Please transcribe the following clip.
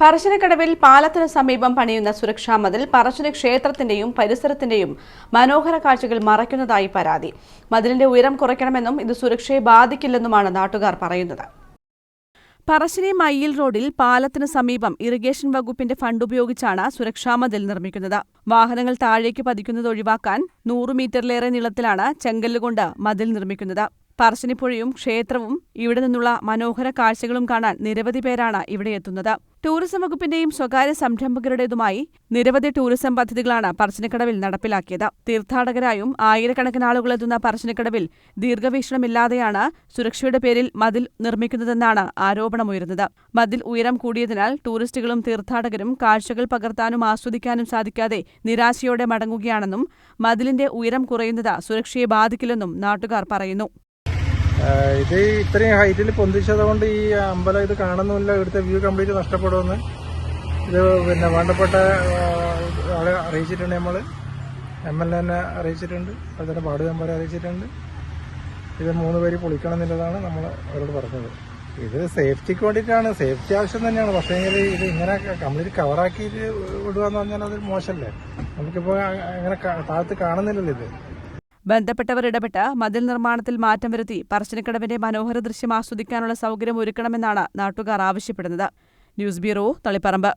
പറശ്ശിനിക്കടവിൽ പാലത്തിന് സമീപം പണിയുന്ന സുരക്ഷാ മതിൽ പറശ്ശിനി ക്ഷേത്രത്തിന്റെയും പരിസരത്തിന്റെയും മനോഹര കാഴ്ചകൾ മറയ്ക്കുന്നതായി പരാതി. മതിലിന്റെ ഉയരം കുറയ്ക്കണമെന്നും ഇത് സുരക്ഷയെ ബാധിക്കില്ലെന്നുമാണ് നാട്ടുകാർ പറയുന്നത്. പറശ്ശിനി മയ്യിൽ റോഡിൽ പാലത്തിന് സമീപം ഇറിഗേഷൻ വകുപ്പിന്റെ ഫണ്ട് ഉപയോഗിച്ചാണ് സുരക്ഷാ മതിൽ നിർമ്മിക്കുന്നത്. വാഹനങ്ങൾ താഴേക്ക് പതിക്കുന്നത് ഒഴിവാക്കാൻ നൂറ് മീറ്ററിലേറെ നീളത്തിലാണ് ചെങ്കല്ലുകൊണ്ട് മതിൽ നിർമ്മിക്കുന്നത്. പറശ്ശിനിപ്പുഴയും ക്ഷേത്രവും ഇവിടെ നിന്നുള്ള മനോഹര കാഴ്ചകളും കാണാൻ നിരവധി പേരാണ് ഇവിടെ എത്തുന്നത്. ടൂറിസം വകുപ്പിന്റെയും സ്വകാര്യ സംരംഭകരുടേതുമായി നിരവധി ടൂറിസം പദ്ധതികളാണ് പറശ്ശിനിക്കടവിൽ നടപ്പിലാക്കിയത്. തീർത്ഥാടകരായും ആയിരക്കണക്കിന് ആളുകൾ എത്തുന്ന പറശ്ശിനിക്കടവിൽ ദീർഘവീക്ഷണമില്ലാതെയാണ് സുരക്ഷയുടെ പേരിൽ മതിൽ നിർമ്മിക്കുന്നതെന്നാണ് ആരോപണമുയരുന്നത്. മതിൽ ഉയരം കൂടിയതിനാൽ ടൂറിസ്റ്റുകളും തീർത്ഥാടകരും കാഴ്ചകൾ പകർത്താനും ആസ്വദിക്കാനും സാധിക്കാതെ നിരാശയോടെ മടങ്ങുകയാണെന്നും മതിലിന്റെ ഉയരം കുറയുന്നത് സുരക്ഷയെ ബാധിക്കില്ലെന്നും നാട്ടുകാർ പറയുന്നു. ഇത് ഇത്രയും ഹൈറ്റിൽ പൊന്തിച്ചത് കൊണ്ട് ഈ അമ്പലം ഇത് കാണുന്നുമില്ല ഇവിടുത്തെ വ്യൂ കംപ്ലീറ്റ് നഷ്ടപ്പെടുമെന്ന്. ഇത് പിന്നെ വേണ്ടപ്പെട്ട ആളെ അറിയിച്ചിട്ടുണ്ട് നമ്മൾ എം എൽ എന്നെ അറിയിച്ചിട്ടുണ്ട്. അതുപോലെ വാർഡ് മെമ്പറെ അറിയിച്ചിട്ടുണ്ട്. ഇത് മൂന്ന് പേര് പൊളിക്കണം എന്നുള്ളതാണ് നമ്മൾ അവരോട് പറഞ്ഞത്. ഇത് സേഫ്റ്റിക്ക് വേണ്ടിയിട്ടാണ്. സേഫ്റ്റി ആവശ്യം തന്നെയാണ്. പക്ഷേ ഇത് ഇങ്ങനെ കംപ്ലീറ്റ് കവറാക്കിയിട്ട് വിടുക എന്ന് പറഞ്ഞാൽ അത് മോശമല്ലേ? നമുക്കിപ്പോൾ അങ്ങനെ താഴത്ത് കാണുന്നില്ലല്ലോ ഇത്. ബന്ധപ്പെട്ടവർ ഇടപെട്ട് മതിൽ നിർമ്മാണത്തിൽ മാറ്റം വരുത്തി പറശ്ശിനിക്കടവിന്റെ മനോഹര ദൃശ്യം ആസ്വദിക്കാനുള്ള സൗകര്യം ഒരുക്കണമെന്നാണ് നാട്ടുകാർ ആവശ്യപ്പെടുന്നത്. News bureau Taliparamba.